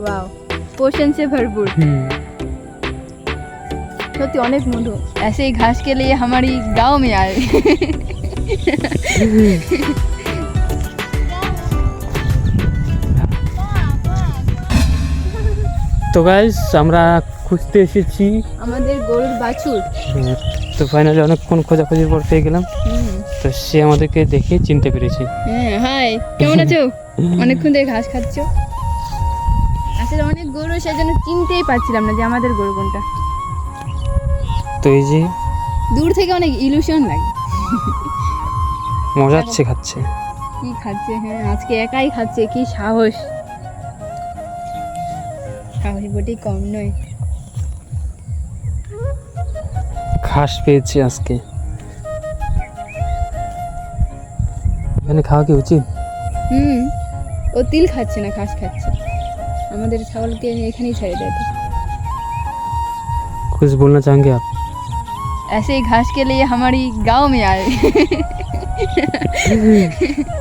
Wow पोषण से भरपूर হুম सत्य अनेक मधु ऐसे ही घास के लिए हमारी गांव में आए তো গাইস আমরা খুঁজতে এসেছি আমাদের গরুর বাছুর হুম, তো ফাইনালি অনেকক্ষণ খোঁজাখুঁজির পর পেয়ে গেলাম তো সে আমাদেরকে দেখে চিনতে পেরেছি হ্যাঁ হাই কেমন আছো অনেকক্ষণ ধরে ঘাস খাচ্ছ আসলে অনেক গরু সেজন্য চিনতেই পারছিলাম না যে আমাদের গরু কোনটা। তো এই যে দূর থেকে অনেক ইলুশন লাগে। মজাচ্ছে খাচ্ছে। কি খাচ্ছে হ্যাঁ আজকে একাই খাচ্ছে কি সাহস। সাহস বটি কম নয়। ঘাস পেয়েছি আজকে। এখানে খাওয়া কি উচিত? হুম ও তিল খাচ্ছে না ঘাস খাচ্ছে। আমাদের ছাগলকে এখানেই ছেড়ে দেয় তো। कुछ बोलना चाहेंगे आप ऐसे ही घास के लिए हमारी गांव में आए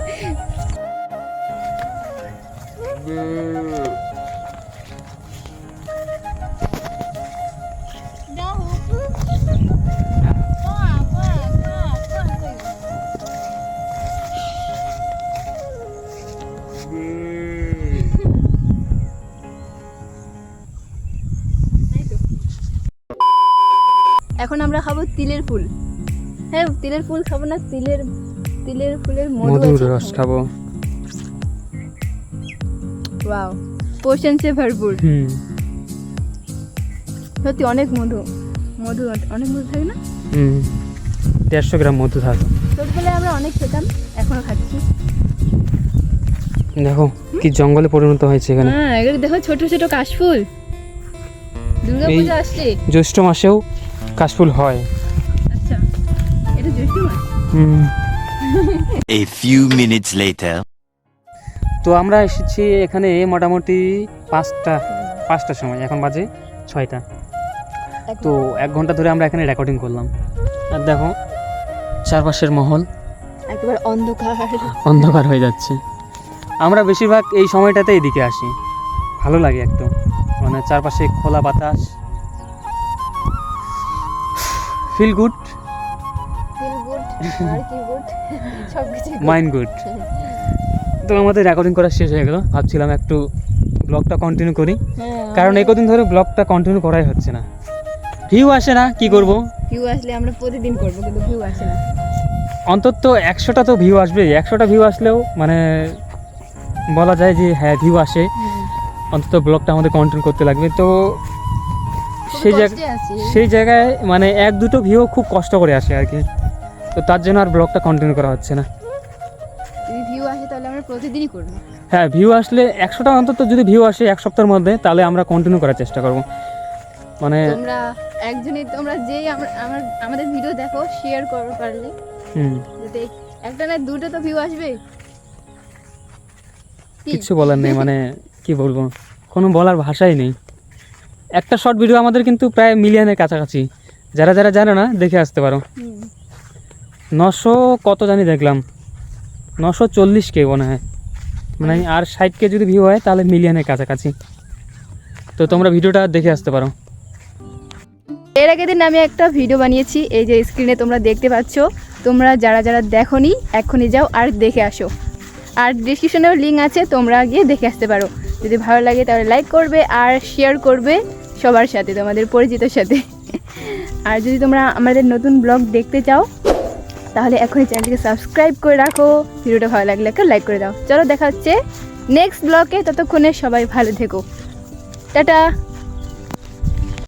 এখন আমরা খাব তিলের ফুল। হ্যাঁ তিলের ফুল খাব না তিলের তিলের ফুলের মধু মধুর রস খাব। ওয়াও পোষণ সে ভরপুর। হুম। সত্যি অনেক মধু মধু অনেক মধু থাকে না? হুম। দেড়শো গ্রাম মধু থাকে। ছোটবেলায় আমরা অনেক খেতাম এখনও খাচ্ছি। দেখো কি জঙ্গলে পরিণত হয়েছে এখানে। হ্যাঁ এগুলো দেখো ছোট ছোট কাশফুল। দুর্গা পূজা আসছে। জ্যৈষ্ঠ মাসেও কাশফুল হয়। আচ্ছা এটা জ্যৈষ্ঠ মাস। হুম। A few minutes later. তো আমরা এসেছি এখানে মোটামুটি পাঁচটা পাঁচটার সময় এখন বাজে ছয়টা। তো এক ঘণ্টা ধরে আমরা এখানে রেকর্ডিং করলাম। আর দেখো চারপাশের মহল। একেবারে অন্ধকার। অন্ধকার হয়ে যাচ্ছে। আমরা বেশিরভাগ এই সময়টাতে এদিকে আসি। ভালো লাগে একদম। মানে চারপাশে খোলা বাতাস। ফিল গুড ফিল গুড আর কি গুড সব কিছু মাইন্ড গুড তো আমাদের রেকর্ডিং করা শেষ হয়ে গেল। ভাবছিলাম একটু ব্লগটা কন্টিনিউ করি। কারণ একদিন ধরে ব্লগটা কন্টিনিউ করাই হচ্ছে না। ভিউ আসে না কি করব? ভিউ আসলে আমরা প্রতিদিন করব কিন্তু ভিউ আসে না। অন্তত একশোটা তো ভিউ আসবে। একশোটা ভিউ আসলেও মানে বলা যায় যে হ্যাঁ ভিউ আসে। অন্তত ব্লগটা আমাদের কন্টিনিউ করতে লাগবে। তো সেই জায়গায় সেই জায়গায় মানে এক দুটো ভিউ খুব কষ্ট করে আসে আর কি। তো তার জন্য আর ব্লগটা কন্টিনিউ করা হচ্ছে না। যদি ভিউ আসে তাহলে আমরা প্রতিদিনই করব। হ্যাঁ ভিউ আসলে একশোটা অন্তত যদি ভিউ আসে এক সপ্তাহের মধ্যে তাহলে আমরা কন্টিনিউ করার চেষ্টা করব। মানে তোমরা একজনই তোমরা যেই আমরা আমাদের ভিডিও দেখো শেয়ার করো পারলে। হুম। একটা না দুটো তো ভিউ আসবে। কি? কিচ্ছু বলার নেই মানে কি বলব? কোনো বলার ভাষাই নেই। একটা শর্ট ভিডিও আমাদের কিন্তু প্রায় মিলিয়নের কাছাকাছি। যারা যারা জানে না দেখে আসতে পারো। নশো কত জানি দেখলাম। নশো চল্লিশ কে মনে হয়। মানে আর ষাট কে যদি ভিউ হয় তাহলে মিলিয়নের কাছাকাছি। তো তোমরা ভিডিওটা দেখে আসতে পারো। এর আগের দিন আমি একটা ভিডিও বানিয়েছি এই যে স্ক্রিনে তোমরা দেখতে পাচ্ছ। তোমরা যারা যারা দেখোনি এখনই যাও আর দেখে আসো। আর ডিসক্রিপশনেও লিঙ্ক আছে তোমরা গিয়ে দেখে আসতে পারো। যদি ভালো লাগে তাহলে লাইক করবে আর শেয়ার করবে। সবার সাথে, তোমাদের পরিচিতর সাথে। আর যদি তোমরা আমাদের নতুন ব্লগ দেখতে চাও, তাহলে এখনই চ্যানেলটিকে সাবস্ক্রাইব করে রাখো। ভিডিওটা ভালো লাগলে একটা লাইক করে দাও। চলো দেখা হচ্ছে নেক্সট ব্লগে, ততক্ষণে সবাই ভালো থেকো। টাটা!